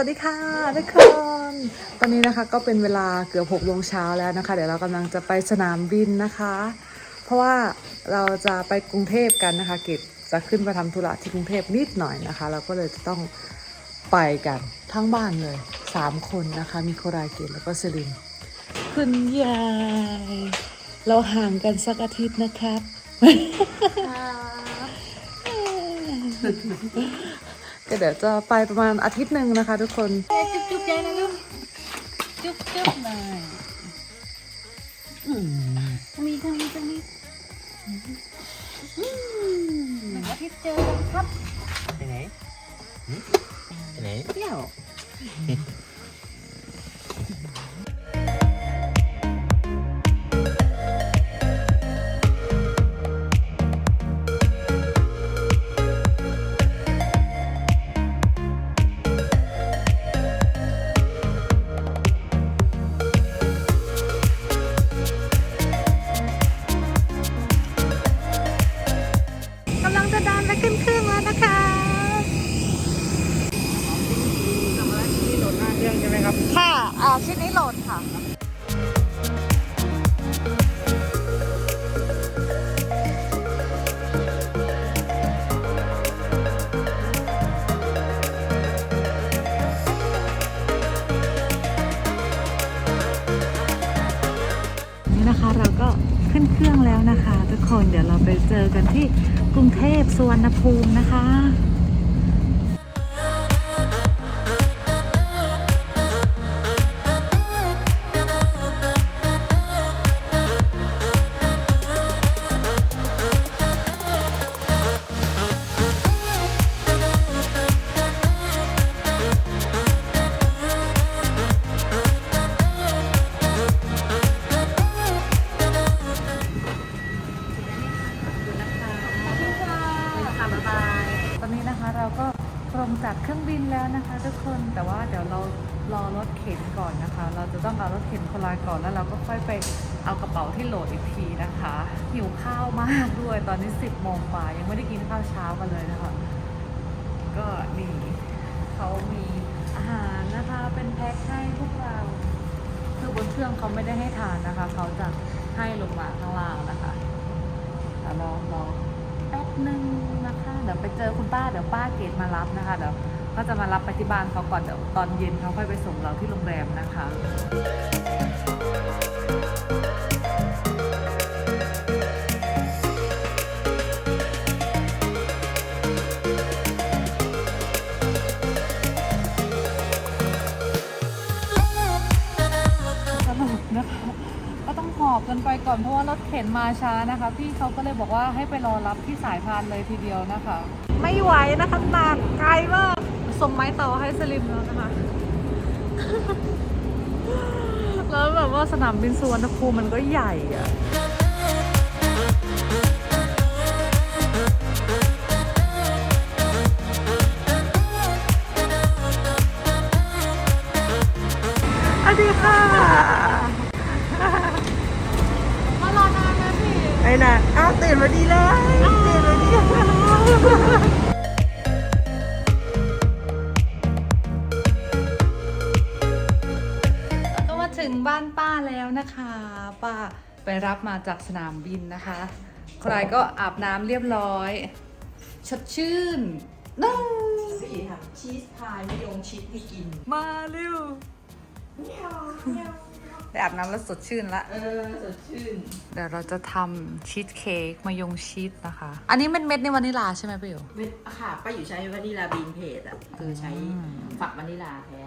สวัสดีค่ะทุกคน ตอนนี้นะคะก็เป็นเวลาเกือบหกโมงเช้าแล้วนะคะ เดี๋ยวเรากำลังจะไปสนามบินนะคะ เพราะว่าเราจะไปกรุงเทพกันนะคะเกดจะขึ้นไปทำธุระที่กรุงเทพนิดหน่อยนะคะ เราก็เลยจะต้องไปกันทั้งบ้านเลยสามคนนะคะ มีโคราเกดแล้วก็สลินคุณยายเราห่างกันสักอาทิตย์นะครับ ก็เดี๋ยวจะไปประมาณอาทิตย์หนึ่งนะคะ ทุกคนจุ๊บจุ๊บยายนะลูกจุ๊บจุ๊บหน่อยมีทางนี้ทางนี้หนึ่งอาทิตย์เจอกันครับไปไหนไปไหนเที่ยว ขึ้นเครื่องแล้วนะคะ ทุกคนเดี๋ยวเราไปเจอกันที่กรุงเทพสุวรรณภูมินะคะ เราก็ตรงจากเครื่องบินแล้วนะคะ ทุกคนแต่ว่าเดี๋ยวเรารอรถเข็นก่อนนะคะ เราจะต้องเอารถเข็นคนลายก่อนแล้วเราก็ค่อยไปเอากระเป๋าที่โหลดอีกทีนะคะหิวข้าวมากด้วยตอนนี้ 10โมงกว่ายังไม่ได้กินข้าวเช้ากันเลยนะคะ ก็นี่เขามีอาหารนะคะเป็นแพ็คให้พวกเราคือบนเครื่องเขาไม่ได้ให้ทานนะคะ เขาจะให้ลงมาข้างล่างนะคะเดี๋ยวรอรอ แป๊บนึงนะคะเดี๋ยวไปเจอคุณป้าเดี๋ยวป้าเกดมารับนะคะเดี๋ยวก็จะมารับไปที่บ้านเขาก่อนเดี๋ยวตอนเย็นเขาค่อยไปส่งเราที่โรงแรมนะคะ กันไปก่อนเพราะว่ารถเข็นมาช้านะคะ พี่เขาก็เลยบอกว่าให้ไปรอรับที่สายพานเลยทีเดียวนะคะ ไม่ไหวนะคะหนักไกลมากส่งไม้ต่อให้สลิมแล้วนะคะ แล้วแบบว่าสนามบินสุวรรณภูมิมันก็ใหญ่อะ ไปรับมาจากสนามบินนะคะ ใครก็อาบน้ำเรียบร้อยสดชื่นน้องพี่ทำชีสพายไม่ยงชีสให้กินมาเร็วได้อาบน้ำแล้วสดชื่นละ เออ สดชื่น เดี๋ยวเราจะทำชีสเค้กมายงชีสนะคะ อันนี้เป็นเม็ดในวานิลลาใช่ไหมพี่อยู่เม็ดค่ะป้าอยู่ใช้วานิลาบีนเพจอะ คือใช้อืมฝักวานิลาแท้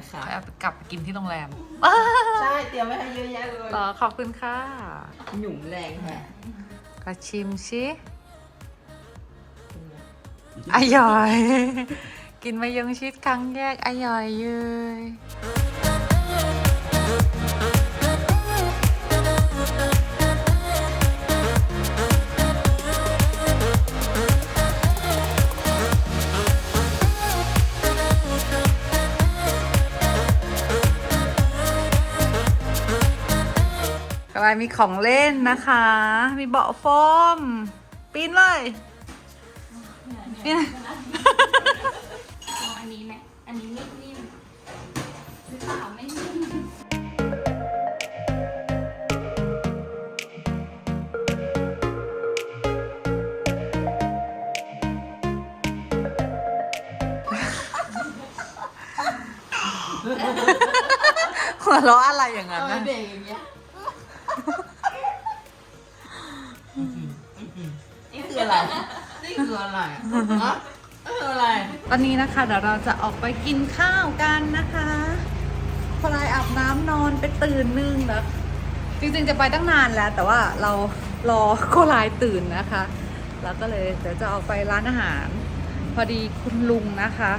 นไปก่อนนะคะเอาไปกลับไปกินที่โรงแรมใช่เตรียมไว้ให้เยอะแยะเลยต่อขอบคุณค่ะ หยุ่มแรงแฮะก็ชิมชิอร่อย กินมายงชิดครั้งแรกอร่อยเย้ย มีของเล่นนะคะ มีเบาะโฟมปีนเลยเนี่ยเนี่ยลองอันนี้ไหมอันนี้นิ่มๆหรือเปล่าไม่นิ่มหัวเราะอะไรอย่างนั้นนะ เด็กอย่างเงี้ย อะไร ตอนนี้นะคะเดี๋ยวเราจะออกไปกินข้าวกันนะคะพลายอาบน้ำนอนไปตื่นนึงแล้วจริงๆจะไปตั้งนานแล้ว แต่ว่าเรารอโคลายตื่นนะคะ แล้วก็เลยเดี๋ยวจะออกไปร้านอาหาร พอดีคุณลุงนะคะ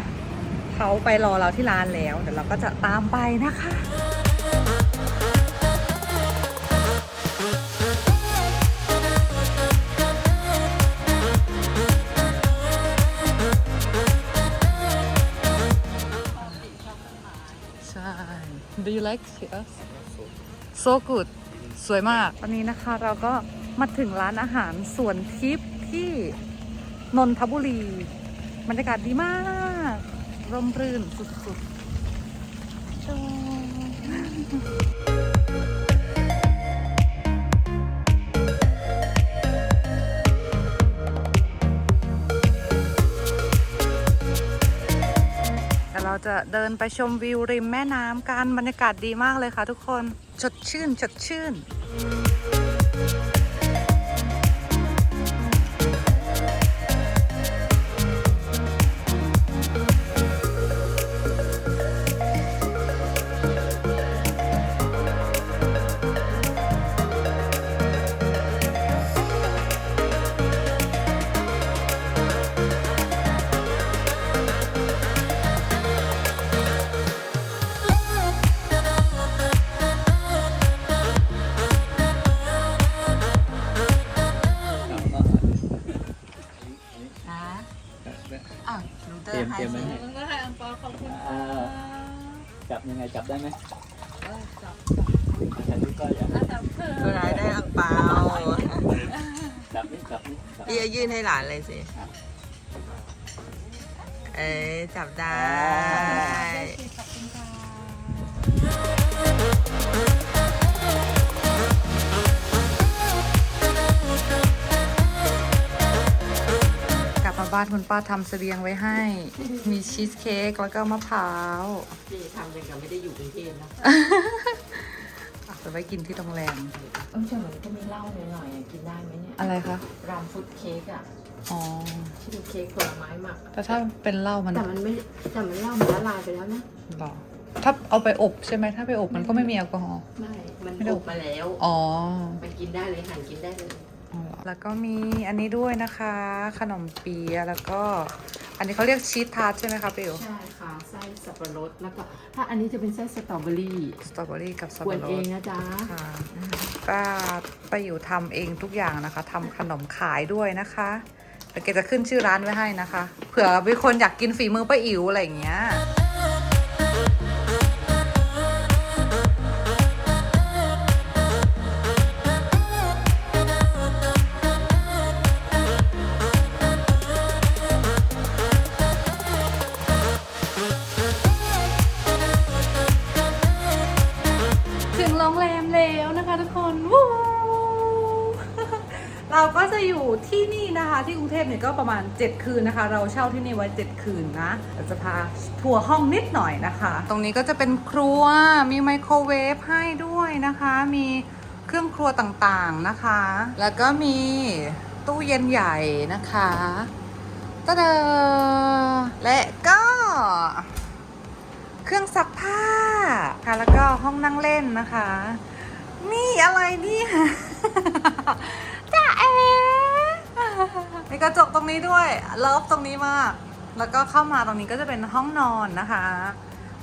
เขาไปรอเราที่ร้านแล้ว เดี๋ยวเราก็จะตามไปนะคะ Do you like it so good สวยมากวันนี้นะคะเราก็มาถึงร้านอาหารสวนทิพย์ที่นนทบุรี บรรยากาศดีมาก ร่มรื่นสุดๆ เราจะเดินไปชมวิวริมแม่น้ำกันบรรยากาศดีมากเลยค่ะทุกคนสดชื่นสดชื่น ยื่นให้หลานเลยสิ เอ้ยจับได้ขอบคุณค่ะกลับมาบ้านคุณป้าทำเสบียงไว้ให้ มีชีสเค้กแล้วก็มะพร้าวพี่ทำยังกับไม่ได้อยู่กรุงเทพนะเอาไปไว้กินที่โรงแรมเออแต่มันก็มีเหล้าหน่อยๆอะกินได้ไหมเนี่ย อะไรคะรามฟุตเค้กอะอ๋อที่เป็นเค้กผลไม้หมักแต่ถ้าเป็นเหล้ามันแต่มันไม่แต่มันเหล้ามันละลายไปแล้วนะหรอถ้าเอาไปอบใช่ไหมถ้าไปอบมันก็ไม่มีแอลกอฮอล์ไม่มันไม่ได้อบมาแล้วอ๋อมันกินได้เลยหั่นกินได้เลยแล้วก็มีอันนี้ด้วยนะคะ ขนมเปียะแล้วก็ อันนี้เขาเรียกชีสทาร์ตใช่ไหมคะปิวใช่ค่ะไส้สับปะรดแล้วก็ถ้าอันนี้จะเป็นไส้สตรอเบอรี่สตรอเบอรี่กับสับกวปะนรเองดนะจ๊ะค่ะป้าไปอยู่ทำเองทุกอย่างนะคะทำขนมขายด้วยนะคะแต่แกจะขึ้นชื่อร้านไว้ให้นะคะ เผื่อมีคนอยากกินฝีมือป้าอิ๋วอะไรอย่างเงี้ย โรงแรมแล้วนะคะทุกคนวู้เราก็จะอยู่ที่นี่นะคะ ที่กรุงเทพเนี่ยก็ประมาณ 7 คืนนะคะ เราเช่าที่นี่ไว้ 7 คืนนะเราจะพาทัวร์ห้องนิดหน่อยนะคะ ตรงนี้ก็จะเป็นครัวมีไมโครเวฟให้ด้วยนะคะ มีเครื่องครัวต่างๆนะคะ แล้วก็มีตู้เย็นใหญ่นะคะตะเดอและก็ เครื่องซักผ้าค่ะแล้วก็ห้องนั่งเล่นนะคะ นี่อะไรเนี่ยจ้าเอมีกระจกตรงนี้ด้วยเลิฟตรงนี้มาก แล้วก็เข้ามาตรงนี้ก็จะเป็นห้องนอนนะคะ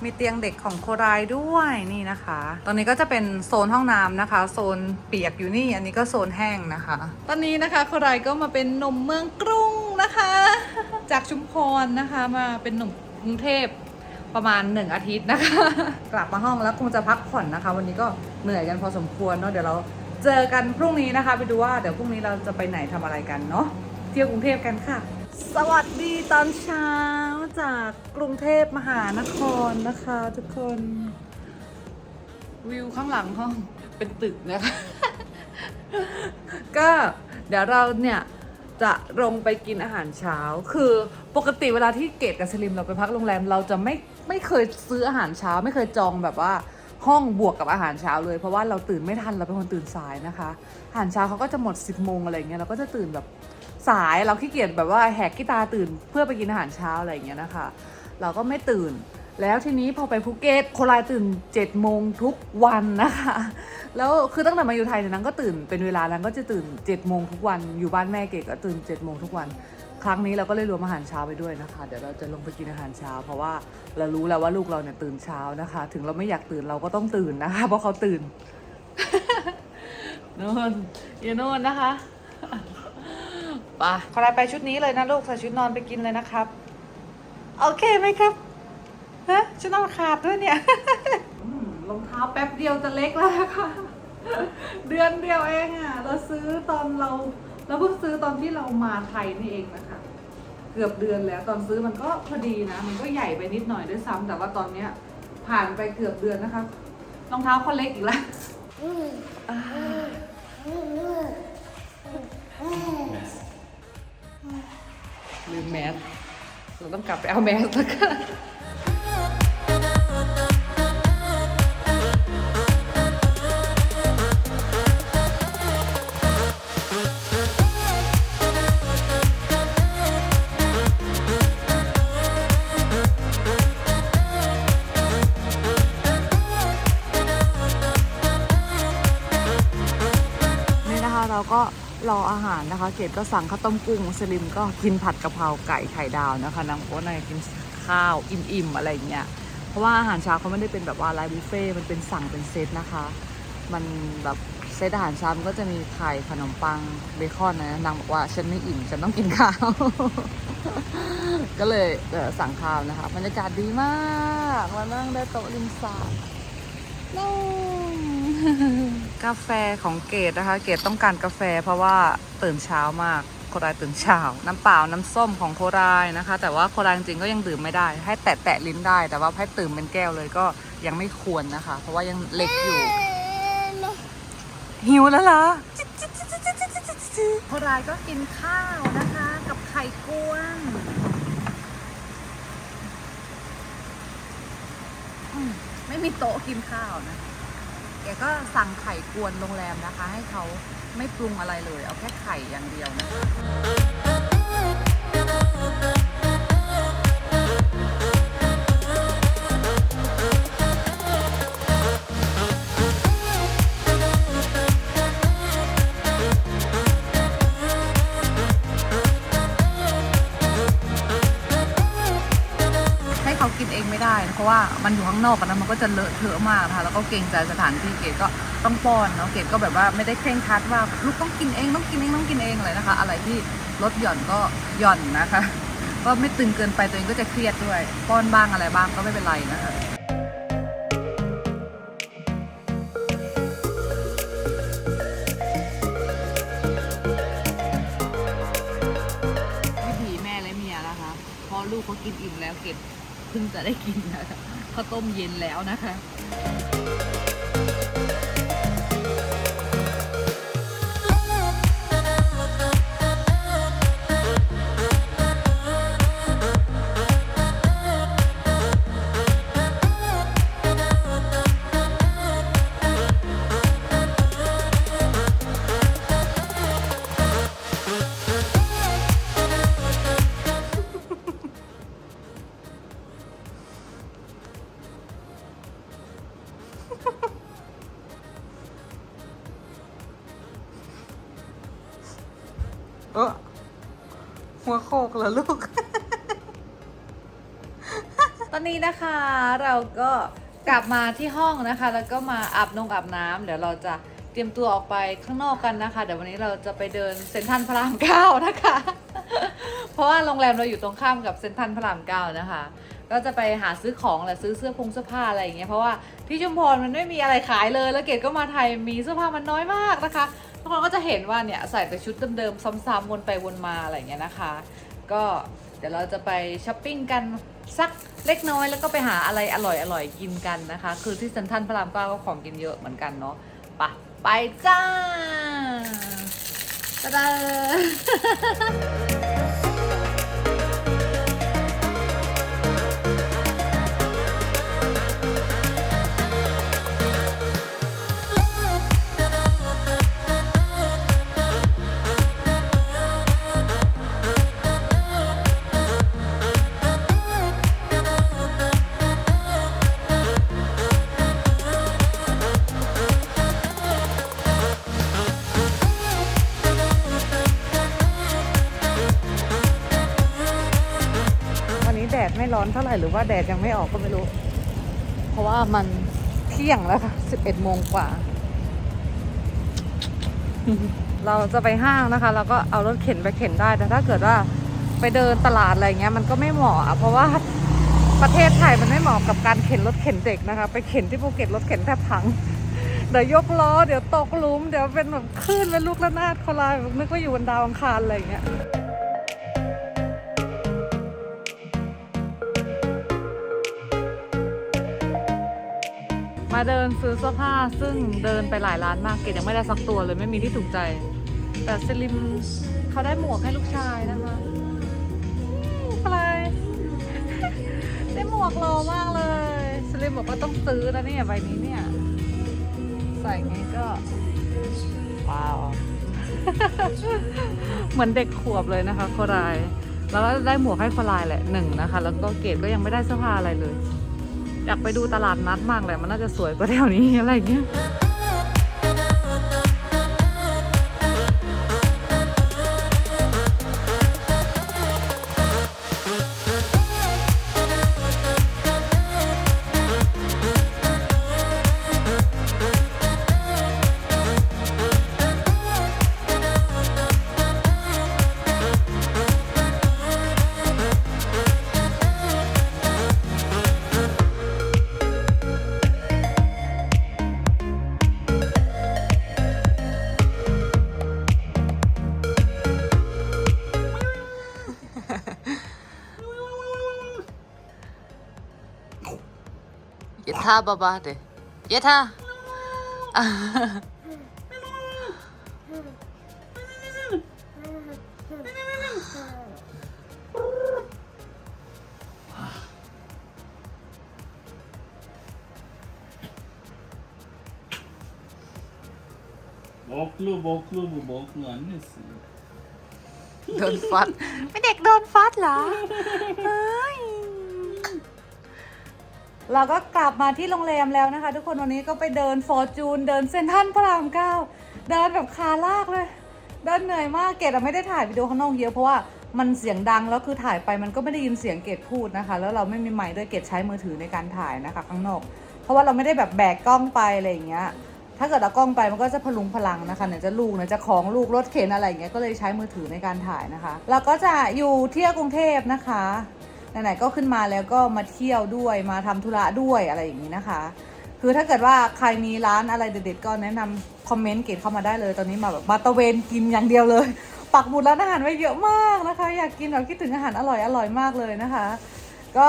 มีเตียงเด็กของโครายด้วยนี่นะคะตรงนี้ก็จะเป็นโซนห้องน้ำนะคะ โซนเปียกอยู่นี่ อันนี้ก็โซนแห้งนะคะ ตอนนี้นะคะโครายก็มาเป็นหนุ่มเมืองกรุงนะคะ จากชุมพรนะคะมาเป็นหนุ่มกรุงเทพ ประมาณหนึ่งอาทิตย์นะคะ กลับมาห้องแล้วคงจะพักผ่อนนะคะ วันนี้ก็เหนื่อยกันพอสมควรเนาะเดี๋ยวเราเจอกันพรุ่งนี้นะคะ ไปดูว่าเดี๋ยวพรุ่งนี้เราจะไปไหนทำอะไรกันเนาะเที่ยวกรุงเทพกันค่ะ สวัสดีตอนเช้าจากกรุงเทพมหานครนะคะ ทุกคนวิวข้างหลังห้องเป็นตึกนะคะ ก็เดี๋ยวเราเนี่ยจะลงไปกินอาหารเช้า คือปกติเวลาที่เกดกับสลิมเราไปพักโรงแรม เราจะไม่ ไม่เคยซื้ออาหารเช้า ไม่เคยจองแบบว่าห้องบวกกับอาหารเช้าเลย เพราะว่าเราตื่นไม่ทันเราเป็นคนตื่นสายนะคะ อาหารเช้าเขาก็จะหมด 10บโมงอะไรเงี้ยเราก็จะตื่นแบบสายเราขี้เกียจแบบว่าแหกขี้ตาตื่นเพื่อไปกินอาหารเช้าอะไรเงี้ยนะคะ เราก็ไม่ตื่น แล้วทีนี้พอไปภูเก็ตโคลายตื่น7จ็ดโมงทุกวันนะคะ แล้วคือตั้งแต่มาอยู่ไทยเนี่ยนางก็ตื่นเป็นเวลานางก็จะตื่น7จ็ดโมงทุกวันอยู่บ้านแม่เก๋ก็ตื่น7จ็ดโมงทุกวัน ครั้งนี้เราก็เลยรวมอาหารเช้าไปด้วยนะคะ เดี๋ยวเราจะลงไปกินอาหารเช้า เพราะว่าเรารู้แล้วว่าลูกเราเนี่ยตื่นเช้านะคะ ถึงเราไม่อยากตื่นเราก็ต้องตื่นนะคะ เพราะเขาตื่นโน่นอยู่โน่นนะคะไปขอลายไปชุดนี้เลยนะลูกใส่ชุดนอนไปกินเลยนะครับ โอเคไหมครับฮะชุดนอนขาดด้วยเนี่ยรองเท้าแป๊บเดียวจะเล็กแล้วนะคะเดือนเดียวเองอะ เราซื้อตอนเรา เราเพิ่งซื้อตอนที่เรามาไทยนี่เองนะคะ เกือบเดือนแล้วตอนซื้อมันก็พอดีนะ มันก็ใหญ่ไปนิดหน่อยด้วยซ้ำแต่ว่าตอนเนี้ยผ่านไปเกือบเดือนนะคะรองเท้าเขาเล็กอีกแล้วลืมแมสเราต้องกลับไปเอาแมสแล้วกัน รออาหารนะคะ เกดก็สั่งข้าวต้มกุ้งสลิมก็กินผัดกะเพราไก่ไข่ดาวนะคะนางโอ๊ตนางกินข้าวอิ่มๆอะไรอย่างเงี้ยเพราะว่าอาหารเช้าเขาไม่ได้เป็นแบบว่าไลน์บุฟเฟ่มันเป็นสั่งเป็นเซตนะคะ มันแบบเซตอาหารเช้ามันก็จะมีไข่ขนมปังเบคอนนะนางบอกว่าฉันไม่อิ่มฉันต้องกินข้าว ก็เลยสั่งข้าวนะคะบรรยากาศดีมากมานั่งได้โต๊ะริมสระนู่น กาแฟของเกดนะคะ เกดต้องการกาแฟเพราะว่าตื่นเช้ามากโครายตื่นเช้า น้ำเปล่าน้ำส้มของโครายนะคะ แต่ว่าโครายจริงก็ยังดื่มไม่ได้ ให้แตะแตะลิ้นได้ แต่ว่าให้ตื่มเป็นแก้วเลยก็ยังไม่ควรนะคะ เพราะว่ายังเล็กอยู่ หิวแล้วเหรอโครายก็กินข้าวนะคะ กับไข่กวนไม่มีโต๊ะกินข้าวนะ กก็สั่งไข่กวนโรงแรมนะคะ ให้เขาไม่ปรุงอะไรเลย เอาแค่ไข่อย่างเดียวนะ เองได้เพราะว่ามันอยู่ข้างนอกกันนะมันก็จะเลอะเทอะมากนะคะแล้วก็เกรงใจสถานที่เกดก็ต้องป้อนเนาะเกดก็แบบว่าไม่ได้เคร่งครัดว่าลูกต้องกินเองต้องกินเองต้องกินเองเลยนะคะ อะไรที่ลดหย่อนก็หย่อนนะคะ ก็ไม่ตึงเกินไปตัวเองก็จะเครียดด้วย ป้อนบ้างอะไรบ้างก็ไม่เป็นไรนะคะวิถีแม่และเมียนะคะพอลูกเขากินอิ่มแล้วเกด เพิ่งจะได้กินนะคะข้าวต้มเย็นแล้วนะคะ โคกเหรอลูก ตอนนี้นะคะเราก็กลับมาที่ห้องนะคะ แล้วก็มาอาบนงอาบน้ำเดี๋ยวเราจะเตรียมตัวออกไปข้างนอกกันนะคะ เดี๋ยววันนี้เราจะไปเดินเซ็นทรัลพระรามเก้านะคะ เพราะว่าโรงแรมเราอยู่ตรงข้ามกับเซ็นทรัลพระรามเก้านะคะ ก็จะไปหาซื้อของแหละซื้อเสื้อพงเสื้อผ้าอะไรอย่างเงี้ย เพราะว่าที่ชุมพรมันไม่มีอะไรขายเลย แล้วเกดก็มาไทยมีเสื้อผ้ามันน้อยมากนะคะ คนก็จะเห็นว่าเนี่ยใส่แต่ชุดเดิมๆซ้ำๆวนไปวนมาอะไรเงี้ยนะคะ ก็เดี๋ยวเราจะไปช้อปปิ้งกันสักเล็กน้อยแล้วก็ไปหาอะไรอร่อยๆกินกันนะคะ คือที่เซ็นทรัลพระรามเก้าก็ของกินเยอะเหมือนกันเนาะไปไปจ้าตะดา ดดไม่ร้อนเท่าไหร่หรือว่าแดดยังไม่ออกก็ไม่รู้ เพราะว่ามันเที่ยงแล้วค่ะ11โมงกว่า เราจะไปห้างนะคะ เราก็เอารถเข็นไปเข็นได้แต่ถ้าเกิดว่าไปเดินตลาดอะไรเงี้ยมันก็ไม่เหมาะเพราะว่าประเทศไทยมันไม่เหมาะกับการเข็นรถเข็นเด็กนะคะ ไปเข็นที่ภูเก็ตรถเข็นแทบพังเดี๋ยวยกล้อเดี๋ยวตกลุม เดี๋ยวเป็นแบบคลื่นเป็นลูกระนาดโคลาแบบนึกว่าอยู่บนดาวอังคารอะไรอย่างเงี้ย มาเดินซื้อเสื้อผ้าซึ่งเดินไปหลายร้านมากเกดยังไม่ได้สักตัวเลยไม่มีที่ถูกใจ แต่สลิมเขาได้หมวกให้ลูกชายนะคะอะไรได้หมวกโลมากเลยสลิมบอกว่าต้องซื้อนะเนี่ยใบนี้เนี่ย ใส่ไงก็ ว้าว เหมือนเด็กขวบเลยนะคะโคราย แล้วก็ได้หมวกให้โครายแหละหนึ่งนะคะ แล้วก็เกดก็ยังไม่ได้เสื้อผ้าอะไรเลย อยากไปดูตลาดนัดมากเลยมันน่าจะสวยกว่าแถวนี้อะไรอย่างเงี้ย ยะท่าบาบาเดยะท่า Boklu boklu bu boklu annesi. โดนฟัด ไม่เด็กโดนฟัดเหรอเฮ้ย เราก็กลับมาที่โรงแรมแล้วนะคะ ทุกคนวันนี้ก็ไปเดินฟอร์จูนเดินเซนทัลพระรามเก้าเดินแบบขาลากเลย เดินเหนื่อยมากเกดอะไม่ได้ถ่ายวิดีโอข้างนอกเยอะเพราะว่ามันเสียงดังแล้วคือถ่ายไปมันก็ไม่ได้ยินเสียงเกดพูดนะคะ แล้วเราไม่มีไมค์ด้วยเกดใช้มือถือในการถ่ายนะคะข้างนอก เพราะว่าเราไม่ได้แบบแบกกล้องไปอะไรอย่างเงี้ยถ้าเกิดเอากล้องไปมันก็จะพลุงพลังนะคะไหนจะลูกไหนจะของลูกรถเข็นอะไรอย่างเงี้ยก็เลยใช้มือถือในการถ่ายนะคะแล้วก็จะอยู่เที่ยวกรุงเทพนะคะ ไหนๆก็ขึ้นมาแล้วก็มาเที่ยวด้วยมาทำธุระด้วยอะไรอย่างนี้นะคะ คือถ้าเกิดว่าใครมีร้านอะไรเด็ดๆก็แนะนำคอมเมนต์เกตเข้ามาได้เลย ตอนนี้มาแบบมาตะเวนกินอย่างเดียวเลย ปักหมุดร้านอาหารไว้เยอะมากนะคะ อยากกินแบบคิดถึงอาหารอร่อยอร่อยมากเลยนะคะ ก็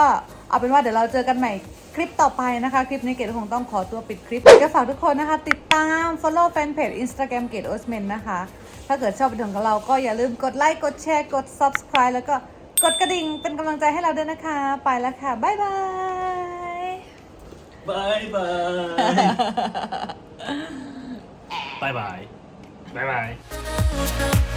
เอาเป็นว่าเดี๋ยวเราเจอกันใหม่คลิปต่อไปนะคะ คลิปนี้เกดคงต้องขอตัวปิดคลิปก็ฝากทุกคนนะคะ ติดตาม follow แฟนเพจ Instagram เกดโอสเมนนะคะ ถ้าเกิดชอบวิดีโอของเราก็อย่าลืมกดไลค์กดแชร์กด subscribe แล้วก็ กดกระดิ่งเป็นกำลังใจให้เราด้วยนะคะ ไปแล้วค่ะ บ๊ายบาย บายบาย บายบาย บายบาย